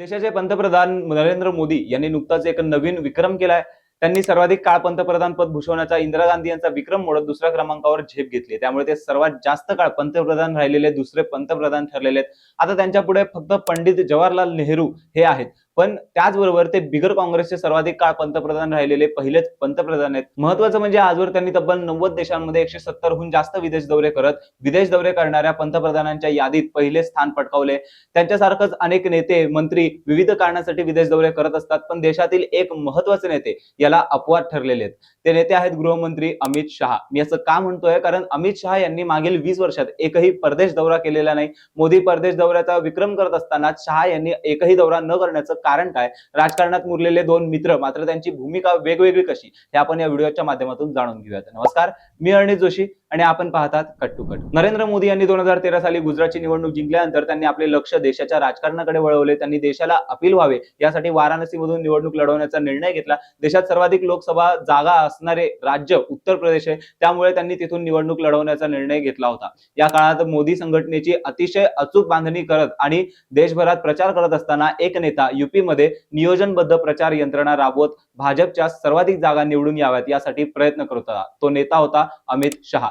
देशाचे पंतप्रधान नरेंद्र मोदी यांनी नुकताच एक नवीन विक्रम केलाय. त्यांनी सर्वाधिक काळ पंतप्रधान पद भूषवण्याचा इंदिरा गांधी यांचा विक्रम मोडत दुसऱ्या क्रमांकावर झेप घेतली त्यामुळे ते सर्वात जास्त काळ पंतप्रधान राहिलेले दुसरे पंतप्रधान ठरलेले आहेत. आता त्यांच्या पुढे फक्त पंडित जवाहरलाल नेहरू हे आहेत. पण त्याचबरोबर ते बिगर काँग्रेसचे सर्वाधिक काळ पंतप्रधान राहिलेले पहिलेच पंतप्रधान आहेत. महत्वाचं म्हणजे आजवर त्यांनी तब्बल नव्वद देशांमध्ये एकशे सत्तरहून जास्त विदेश दौरे करत विदेश दौरे करणाऱ्या पंतप्रधानांच्या यादीत पहिले स्थान पटकावले. त्यांच्यासारखंच अनेक नेते मंत्री विविध कारणासाठी विदेश दौरे करत असतात पण देशातील एक महत्त्वाचे नेते याला अपवाद ठरलेले आहेत. ते नेते आहेत गृहमंत्री अमित शहा. मी असं का म्हणतोय? कारण अमित शहा यांनी मागील वीस वर्षात एकही परदेश दौरा केलेला नाही. मोदी परदेश दौऱ्याचा विक्रम करत असताना शहा यांनी एकही दौरा न करण्याचं कारण काय? राजकारणात मुरलेले दोन मित्र मात्र त्यांची भूमिका वेगवेगळी कशी? हे आपण या व्हिडिओच्या माध्यमातून जाणून घेऊयात. नमस्कार मी अरणित जोशी. आणि आपण पाहतात cut to cut Narendra Modi यांनी दोन हजार तेरा साली गुजरातची निवडणूक जिंकल्यानंतर त्यांनी आपले लक्ष देशाच्या राजकारणाकडे वळवले. त्यांनी देशाला अपील व्हावे. यासाठी वाराणसीमधून निवडणूक लढवण्याचा निर्णय घेतला. देशात सर्वाधिक लोकसभा जागा असणारे राज्य उत्तर प्रदेश आहे. त्यामुळे त्यांनी तिथून निवडणूक लढवण्याचा निर्णय घेतला होता. या काळात मोदी संघटनेची अतिशय अचूक बांधणी करत आणि देशभरात प्रचार करत असताना एक नेता युपीमध्ये नियोजनबद्ध प्रचार यंत्रणा राबवत भाजपच्या सर्वाधिक जागा निवडून याव्यात यासाठी प्रयत्न करत होता. तो नेता होता अमित शहा.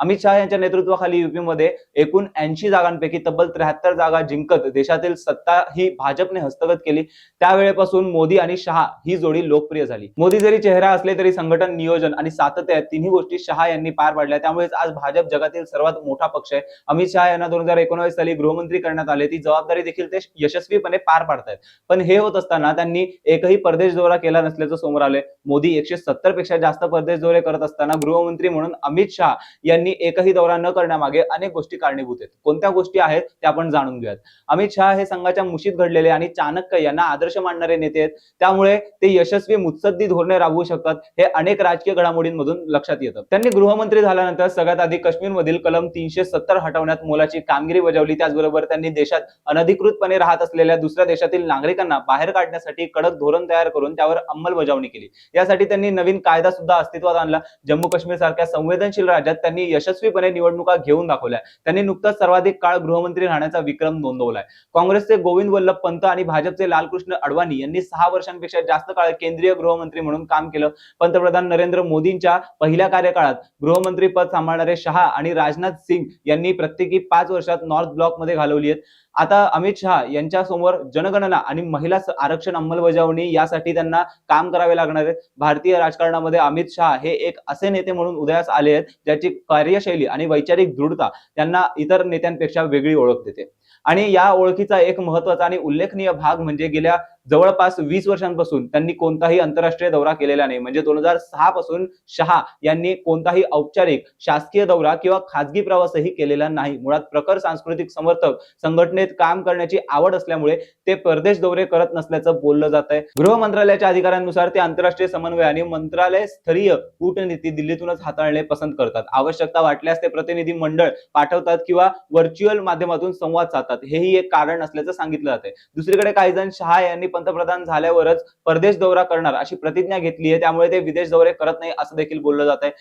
अमित शहा यांच्या नेतृत्वाखाली युपीमध्ये एकूण ऐंशी जागांपैकी तब्बल त्र्याहत्तर जागा जिंकत देशातील सत्ता ही भाजपने हस्तगत केली. त्यावेळेपासून मोदी आणि शहा ही जोडी लोकप्रिय झाली. मोदी जरी चेहरा असले तरी संघटन नियोजन आणि सातत्य तिन्ही गोष्टी शहा यांनी पार पाडल्या. त्यामुळेच आज भाजप जगातील सर्वात मोठा पक्ष आहे. अमित शहा यांना दोन हजार एकोणवीस साली गृहमंत्री करण्यात आले. ती जबाबदारी देखील ते यशस्वीपणे पार पाडतायत. पण हे होत असताना त्यांनी एकही परदेश दौरा केला नसल्याचं समोर आले मोदी एकशे सत्तरपेक्षा जास्त परदेश दौरे करत असताना गृहमंत्री म्हणून अमित शहा यांनी एकही दौरा न करण्यामागे अनेक गोष्टी कारणीभूत आहेत. कोणत्या गोष्टी आहेत त्या आपण जाणून घेऊयात. अमित शहा हे संघाच्या मुशीत घडलेले आणि चाणक्य यांना आदर्श मानणारे नेते आहेत. त्यामुळे ते यशस्वी मुत्सद्दी धोरणे राबवू शकतात हे अनेक राजकीय घडामोडींमधून लक्षात येतं. त्यांनी गृहमंत्री झाल्यानंतर सगळ्यात आधी काश्मीरमधील कलम तीनशे सत्तर हटवण्यात मोलाची कामगिरी बजावली. त्याचबरोबर त्यांनी देशात अनधिकृतपणे राहत असलेल्या दुसऱ्या देशातील नागरिकांना बाहेर काढण्यासाठी कडक धोरण तयार करून त्यावर अंमलबजावणी केली. यासाठी त्यांनी नवीन कायदा सुद्धा अस्तित्वात आणला. जम्मू काश्मीर सारख्या संवेदनशील राज्यात त्यांनी यशस्वीपणे निवडणुका घेऊन दाखवल्या. त्यांनी नुकताच सर्वाधिक काळ गृहमंत्री राहण्याचा विक्रम नोंदवलाय. काँग्रेसचे गोविंद वल्लभ पंत आणि भाजपचे लालकृष्ण अडवाणी यांनी सहा वर्षांपेक्षा जास्त काळ केंद्रीय गृहमंत्री म्हणून काम केलं. पंतप्रधान नरेंद्र मोदींच्या पहिल्या कार्यकाळात गृहमंत्री पद सांभाळणारे शहा आणि राजनाथ सिंग यांनी प्रत्येकी पाच वर्षात नॉर्थ ब्लॉकमध्ये घालवली आहेत. आता अमित शहा यांच्या समोर जनगणना आणि महिला आरक्षण अंमलबजावणी यासाठी त्यांना काम करावे लागणार आहे भारतीय राजकारणामध्ये अमित शहा हे एक असे नेते म्हणून उदयास आले आहेत ज्याची कार्यशैली आणि वैचारिक दृढता त्यांना इतर नेत्यांपेक्षा वेगळी ओळख देते. आणि या ओळखीचा एक महत्त्वाचा आणि उल्लेखनीय भाग म्हणजे गेल्या जवळपास वीस वर्षांपासून त्यांनी कोणताही आंतरराष्ट्रीय दौरा केलेला नाही. म्हणजे दोन हजार सहा पासून शहा यांनी कोणताही औपचारिक शासकीय दौरा किंवा खासगी प्रवासही केलेला नाही. मुळात प्रखर सांस्कृतिक समर्थक संघटनेत काम करण्याची आवड असल्यामुळे ते परदेश दौरे करत नसल्याचं बोललं जात आहे गृह मंत्रालयाच्या अधिकाऱ्यांनुसार ते आंतरराष्ट्रीय समन्वय आणि मंत्रालय स्तरीय कूटनीती दिल्लीतूनच हाताळणे पसंत करतात. आवश्यकता वाटल्यास ते प्रतिनिधी मंडळ पाठवतात किंवा व्हर्च्युअल माध्यमातून संवाद साधतात. हेही एक कारण असल्याचं सांगितलं जाते दुसरीकडे काही जण शहा यांनी पंतप्रधान झाल्यावरच परदेश दौरा करणार अशी प्रतिज्ञा घेतली आहे. त्यामुळे ते विदेश दौरे करत नाही असं देखील बोललं जात आहे.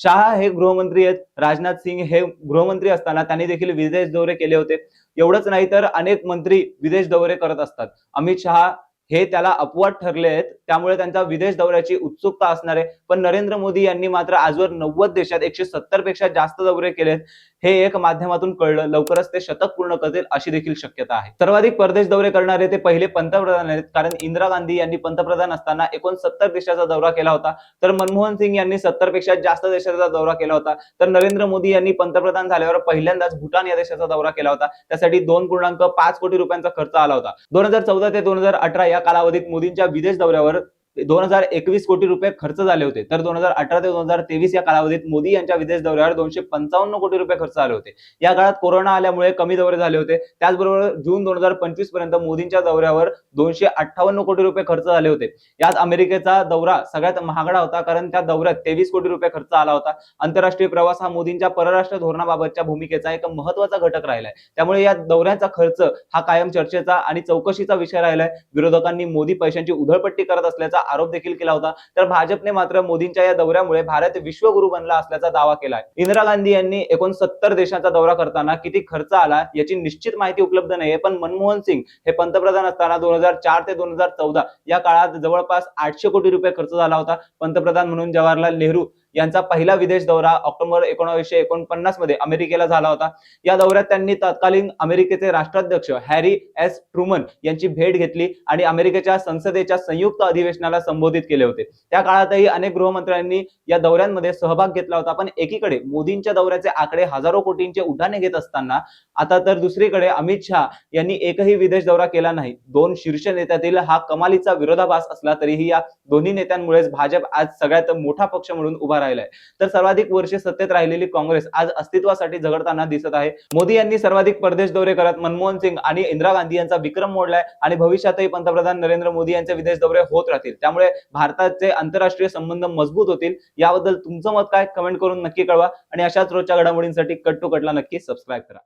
शहा हे गृहमंत्री आहेत. राजनाथ सिंग हे गृहमंत्री असताना त्यांनी देखील विदेश दौरे केले होते. एवढंच नाही तर अनेक मंत्री विदेश दौरे करत असतात. अमित शहा हे त्याला अपवाद ठरले आहेत. त्यामुळे त्यांचा विदेश दौऱ्याची उत्सुकता असणार आहे. पण नरेंद्र मोदी यांनी मात्र आजवर नव्वद देशात एकशे सत्तरपेक्षा जास्त दौरे केलेत हे एक माध्यमातून कळलं. लवकरच ते शतक पूर्ण करतील अशी देखील शक्यता आहे. सर्वाधिक परदेश दौरे करणारे ते पहिले पंतप्रधान आहेत. कारण इंदिरा गांधी यांनी पंतप्रधान असताना एकूण सत्तर देशाचा दौरा केला होता. तर मनमोहन सिंग यांनी सत्तरपेक्षा जास्त देशाचा दौरा केला होता. तर नरेंद्र मोदी यांनी पंतप्रधान झाल्यावर पहिल्यांदाच भूटान या देशाचा दौरा केला होता. त्यासाठी दोन पूर्णांक पाच कोटी रुपयांचा खर्च आला होता. दोन हजार चौदा ते दोन हजार अठरा या या कालावधीत मोदींच्या विदेश दौऱ्यावर दोन हजार एकवीस कोटी रुपये खर्च झाले होते. तर दोन हजार अठरा ते दोन हजार तेवीस या कालावधीत मोदी यांच्या विदेश दौऱ्यावर दोनशे पंचावन्न कोटी रुपये खर्च झाले होते. या काळात कोरोना आल्यामुळे कमी दौरे झाले होते. त्याचबरोबर जून दोन हजार पंचवीसपर्यंत मोदींच्या दौऱ्यावर दोनशे अठ्ठावन्न कोटी रुपये खर्च झाले होते. यात अमेरिकेचा दौरा सगळ्यात महागडा होता कारण त्या दौऱ्यात तेवीस कोटी रुपये खर्च आला होता. आंतरराष्ट्रीय प्रवास हा मोदींच्या परराष्ट्र धोरणाबाबतच्या भूमिकेचा एक महत्त्वाचा घटक राहिलाय. त्यामुळे या दौऱ्याचा खर्च हा कायम चर्चेचा आणि चौकशीचा विषय राहिलाय. विरोधकांनी मोदी पैशांची उधळपट्टी करत असल्याचा आरोप देखील केला होता. तर भाजपने मात्र मोदींच्या या दौऱ्यामुळे भारत विश्वगुरु बनला असल्याचा दावा केलाय. इंदिरा गांधी यांनी एकूण सत्तर देशांचा दौरा करताना किती खर्च आला याची निश्चित माहिती उपलब्ध नाहीये पण मनमोहन सिंग हे पंतप्रधान असताना दोन हजार चार ते दोन हजार चौदा या काळात जवळपास आठशे कोटी रुपये खर्च झाला होता. पंतप्रधान म्हणून जवाहरलाल नेहरू यांचा पहिला विदेश दौरा ऑक्टोबर एकोणीसशे एकोणपन्नासमध्ये अमेरिकेला झाला होता. या दौऱ्यात त्यांनी तत्कालीन अमेरिकेचे राष्ट्राध्यक्ष हॅरी एस. ट्रुमन यांची भेट घेतली आणि अमेरिकेच्या संसदेच्या संयुक्त अधिवेशनाला संबोधित केले होते. त्या काळातही अनेक गृहमंत्र्यांनी या दौऱ्यांमध्ये सहभाग घेतला होता. पण एकीकडे मोदींच्या दौऱ्याचे आकडे हजारो कोटींचे उड्डाणे घेत असताना आता तर दुसरीकडे अमित शहा यांनी एकही विदेश दौरा केला नाही. दोन शीर्ष नेत्यातील हा कमालीचा विरोधाभास असला तरीही या दोन्ही नेत्यांमुळेच भाजप आज सगळ्यात मोठा पक्ष म्हणून उभा उभा राहिलाय. तर सर्वाधिक वर्षे सत्तेत राहिलेली काँग्रेस आज अस्तित्वासाठी झगडताना दिसत आहे. मोदी यांनी सर्वाधिक परदेश दौरे करत मनमोहन सिंग आणि इंदिरा गांधी यांचा विक्रम मोडलाय आणि भविष्यातही पंतप्रधान नरेंद्र मोदी यांचे विदेश दौरे होत राहतील. त्यामुळे भारताचे आंतरराष्ट्रीय संबंध मजबूत होतील. याबद्दल तुमचं मत काय? कमेंट करून नक्की कळवा आणि अशाच रोजच्या घडामोडींसाठी कट टू कटला नक्की सबस्क्राईब करा.